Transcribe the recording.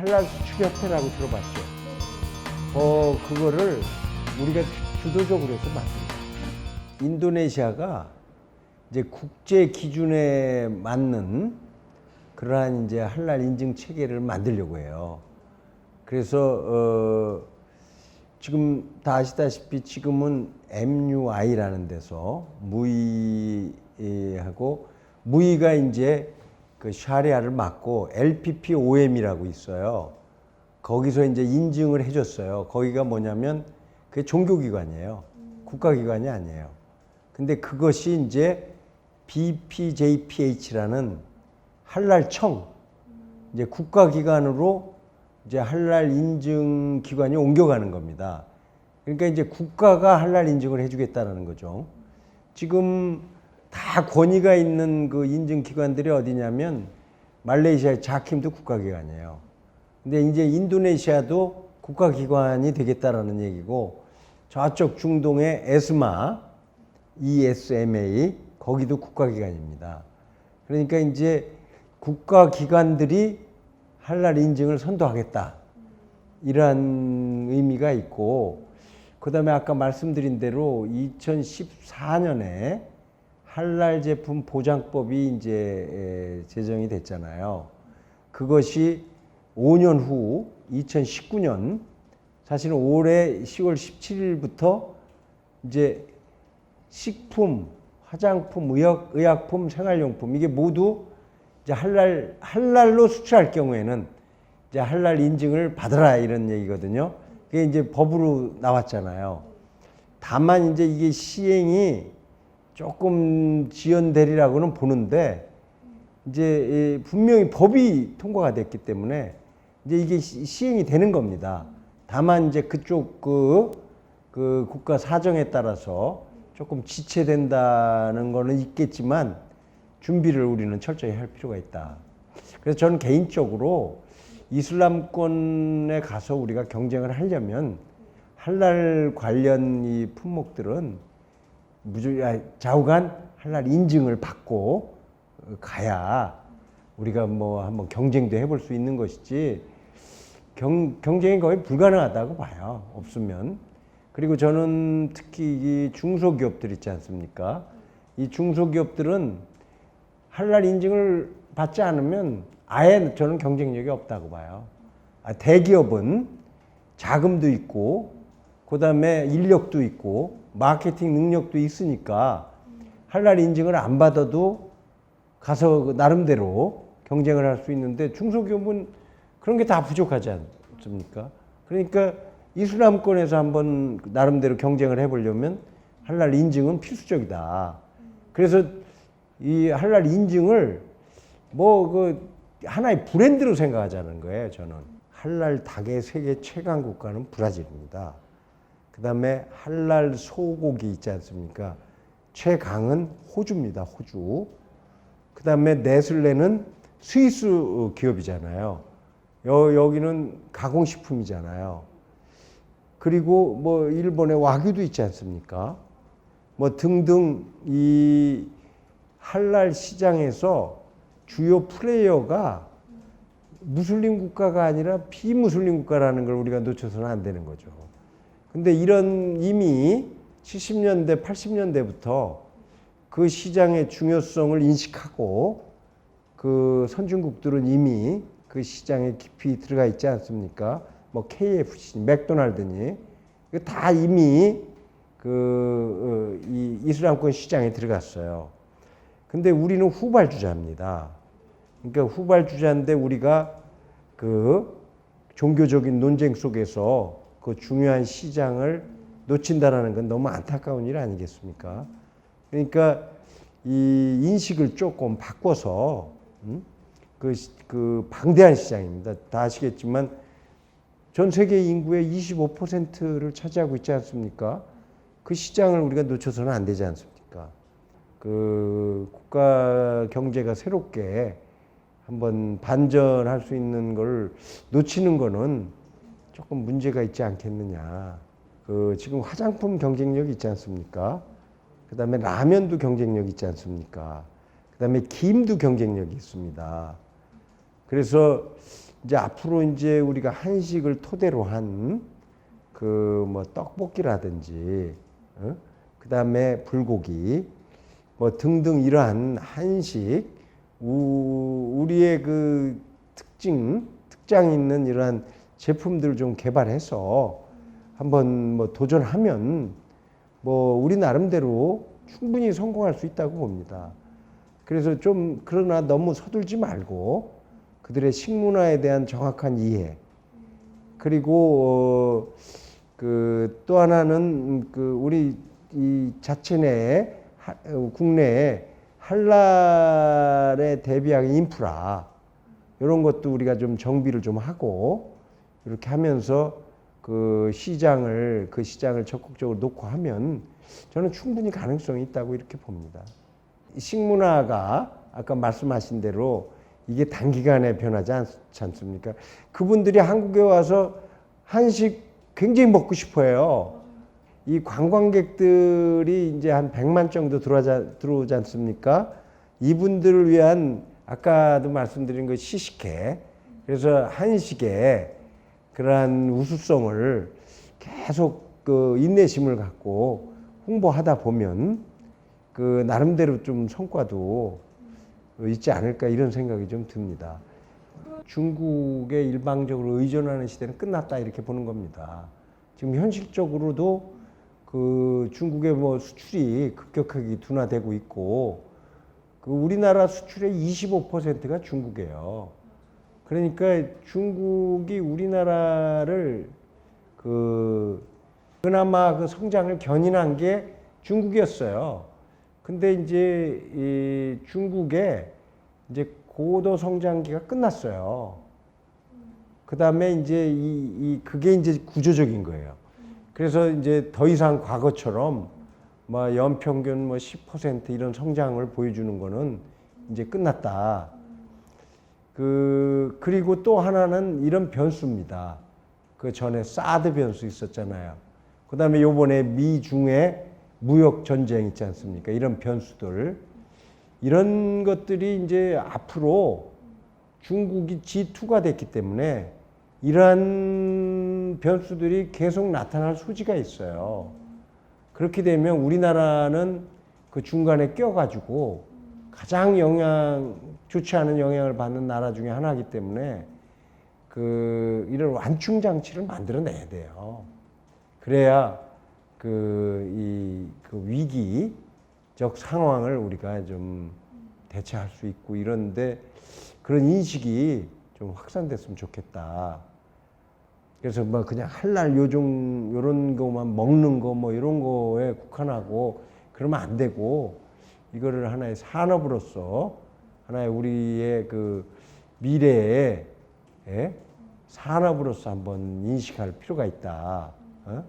한랄 수출협회라고 들어봤죠. 어 그거를 우리가 주- 주도적으로 해서 만듭니다. 인도네시아가 이제 국제 기준에 맞는 그러한 이제 한랄 인증 체계를 만들려고 해요. 그래서 어 지금 다 아시다시피 지금은 MUI라는 데서 무이하고 무이가 이제 그 샤리아를 맡고 LPPOM이라고 있어요. 거기서 이제 인증을 해줬어요. 거기가 뭐냐면 그게 종교기관이에요. 국가기관이 아니에요. 근데 그것이 이제 BPJPH라는 한랄청 이제 국가기관으로 이제 한랄 인증 기관이 옮겨가는 겁니다. 그러니까 이제 국가가 한랄 인증을 해주겠다는 거죠. 지금 다 권위가 있는 그 인증 기관들이 어디냐면 말레이시아 자킴도 국가기관이에요. 근데 이제 인도네시아도 국가기관이 되겠다라는 얘기고 저쪽 중동의 에스마, ESMA 거기도 국가기관입니다. 그러니까 이제 국가기관들이 한랄 인증을 선도하겠다. 이러한 의미가 있고 그 다음에 아까 말씀드린 대로 2014년에 한랄 제품 보장법이 이제 에, 제정이 됐잖아요. 그것이 5년 후 2019년 사실은 올해 10월 17일부터 이제 식품, 화장품, 의약, 의약품, 생활용품 이게 모두 이제 할랄 할랄로 수출할 경우에는 이제 할랄 인증을 받아라 이런 얘기거든요. 그게 이제 법으로 나왔잖아요. 다만 이제 이게 시행이 조금 지연되리라고는 보는데 이제 이 분명히 법이 통과가 됐기 때문에 이제 이게 시- 시행이 되는 겁니다. 다만 이제 그쪽 그, 그 국가 사정에 따라서 조금 지체된다는 거는 있겠지만 준비를 우리는 철저히 할 필요가 있다. 그래서 저는 개인적으로 이슬람권에 가서 우리가 경쟁을 하려면 할랄 관련 이 품목들은 좌우간 할랄 인증을 받고 어, 가야 우리가 뭐 한번 경쟁도 해볼 수 있는 것이지 경, 경쟁이 거의 불가능하다고 봐요. 없으면. 그리고 저는 특히 이 중소기업들 있지 않습니까? 이 중소기업들은 할랄 인증을 받지 않으면 아예 저는 경쟁력이 없다고 봐요. 아, 대기업은 자금도 있고, 그 다음에 인력도 있고, 마케팅 능력도 있으니까 할랄 인증을 안 받아도 가서 그 나름대로 경쟁을 할 수 있는데 중소기업은 그런 게 다 부족하지 않습니까? 그러니까 이슬람권에서 한번 나름대로 경쟁을 해보려면 할랄 인증은 필수적이다. 그래서 이 할랄 인증을 뭐 그 하나의 브랜드로 생각하자는 거예요. 저는 할랄 닭의 세계 최강 국가는 브라질입니다. 그 다음에 할랄 소고기 있지 않습니까? 최강은 호주입니다. 호주. 그 다음에 네슬레는 스위스 기업이잖아요. 여, 여기는 가공식품이잖아요. 그리고 뭐 일본의 와규도 있지 않습니까? 뭐 등등 이 할랄 시장에서 주요 플레이어가 무슬림 국가가 아니라 비무슬림 국가라는 걸 우리가 놓쳐서는 안 되는 거죠. 근데 이런 이미 70년대, 80년대부터 그 시장의 중요성을 인식하고 그 선진국들은 이미 그 시장에 깊이 들어가 있지 않습니까? 뭐 KFC, 맥도날드니 이거 다 이미 그, 어, 이 이슬람권 시장에 들어갔어요. 근데 우리는 후발주자입니다. 그러니까 후발주자인데 우리가 그 종교적인 논쟁 속에서 그 중요한 시장을 놓친다라는 건 너무 안타까운 일 아니겠습니까? 그러니까 이 인식을 조금 바꿔서 음? 그, 시- 그 방대한 시장입니다. 다 아시겠지만 전 세계 인구의 25%를 차지하고 있지 않습니까? 그 시장을 우리가 놓쳐서는 안 되지 않습니까? 그 국가 경제가 새롭게 한번 반전할 수 있는 걸 놓치는 거는 조금 문제가 있지 않겠느냐. 그 지금 화장품 경쟁력이 있지 않습니까? 그 다음에 라면도 경쟁력 있지 않습니까? 그 다음에 김도 경쟁력이 있습니다. 그래서 이제 앞으로 이제 우리가 한식을 토대로 한 그 뭐 떡볶이라든지 어? 그 다음에 불고기 뭐 등등 이러한 한식 우, 우리의 그 특징 특장 있는 이러한 제품들을 좀 개발해서 한번 뭐 도전하면 뭐 우리 나름대로 충분히 성공할 수 있다고 봅니다. 그래서 좀 그러나 너무 서둘지 말고 그들의 식문화에 대한 정확한 이해 그리고 어, 그 또 하나는 그 우리 이 자체 내에 국내에 한랄에 대비한 인프라 이런 것도 우리가 좀 정비를 좀 하고 이렇게 하면서 그 시장을 그 시장을 적극적으로 놓고 하면 저는 충분히 가능성이 있다고 이렇게 봅니다. 식문화가 아까 말씀하신 대로 이게 단기간에 변하지 않, 지 않습니까? 그분들이 한국에 와서 한식 굉장히 먹고 싶어해요. 이 관광객들이 이제 한 100만 정도 들어오지, 들어오지 않습니까? 이분들을 위한 아까도 말씀드린 그 시식회 그래서 한식에 그러한 우수성을 계속 그 인내심을 갖고 홍보하다 보면 그 나름대로 좀 성과도 있지 않을까 이런 생각이 좀 듭니다. 중국에 일방적으로 의존하는 시대는 끝났다 이렇게 보는 겁니다. 지금 현실적으로도 그 중국의 뭐 수출이 급격하게 둔화되고 있고 그 우리나라 수출의 25%가 중국이에요. 그러니까 중국이 우리나라를 그 그나마 그 성장을 견인한 게 중국이었어요. 근데 이제 이 중국의 이제 고도 성장기가 끝났어요. 그 다음에 이제 이, 이 그게 이제 구조적인 거예요. 그래서 이제 더 이상 과거처럼 뭐 연평균 뭐 10% 이런 성장을 보여주는 거는 이제 끝났다. 그 그리고 또 하나는 이런 변수입니다. 그 전에 사드 변수 있었잖아요. 그다음에 요번에 미중의 무역 전쟁 있지 않습니까? 이런 변수들 이런 것들이 이제 앞으로 중국이 G2가 됐기 때문에 이러한 변수들이 계속 나타날 소지가 있어요. 그렇게 되면 우리나라는 그 중간에 껴가지고 가장 영향 좋지 않은 영향을 받는 나라 중에 하나이기 때문에 그 이런 완충 장치를 만들어내야 돼요. 그래야 그이그 위기적 상황을 우리가 좀 대처할 수 있고 이런데 그런 인식이 좀 확산됐으면 좋겠다. 그래서 뭐 그냥 할날 요종 요런 거만 먹는 거 뭐 이런 거에 국한하고 그러면 안 되고 이거를 하나의 산업으로서 하나의 우리의 그 미래의 예? 산업으로서 한번 인식할 필요가 있다. 어?